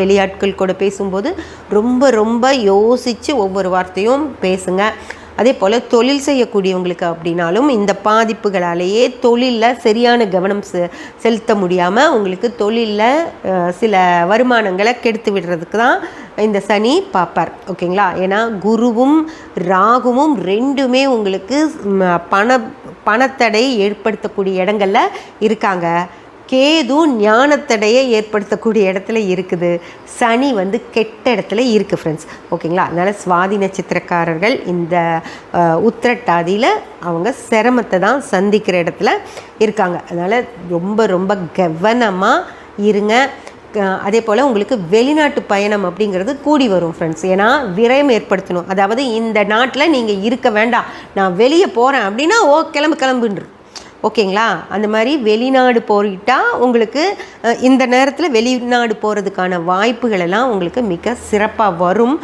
வெளியாட்கள் கூட பேசும்போது ரொம்ப ரொம்ப யோசித்து ஒவ்வொரு வார்த்தையும் பேசுங்க. அதே போல் தொழில் செய்யக்கூடியவங்களுக்கு அப்படின்னாலும் இந்த பாதிப்புகளாலேயே தொழிலில் சரியான கவனம் செ செலுத்த முடியாமல் உங்களுக்கு தொழிலில் சில வருமானங்களை கெடுத்து விடுறதுக்கு தான் இந்த சனி பார்ப்பார். ஓகேங்களா? ஏன்னா குருவும் ராகுவும் ரெண்டுமே உங்களுக்கு பண பணத்தடை ஏற்படுத்தக்கூடிய இடங்களில் இருக்காங்க. கேது ஞானத்தடையை ஏற்படுத்தக்கூடிய இடத்துல இருக்குது. சனி வந்து கெட்ட இடத்துல இருக்குது ஃப்ரெண்ட்ஸ் ஓகேங்களா? அதனால் சுவாதி நட்சத்திரக்காரர்கள் இந்த உத்திரட்டாதியில் அவங்க சிரமத்தை தான் சந்திக்கிற இடத்துல இருக்காங்க. அதனால் ரொம்ப ரொம்ப கவனமாக இருங்க. அதே போல் உங்களுக்கு வெளிநாட்டு பயணம் அப்படிங்கிறது கூடி வரும் ஃப்ரெண்ட்ஸ் ஏன்னா விரயம் ஏற்படுத்தணும். அதாவது இந்த நாட்டில் நீங்கள் இருக்க வேண்டாம். நான் வெளியே போகிறேன் அப்படின்னா ஓ கிளம்பு கிளம்புன்று ஓகேங்களா? அந்த மாதிரி வெளிநாடு போயிட்டால் உங்களுக்கு இந்த நேரத்தில் வெளிநாடு போகிறதுக்கான வாய்ப்புகளெல்லாம் உங்களுக்கு மிக சிறப்பாக வரும்.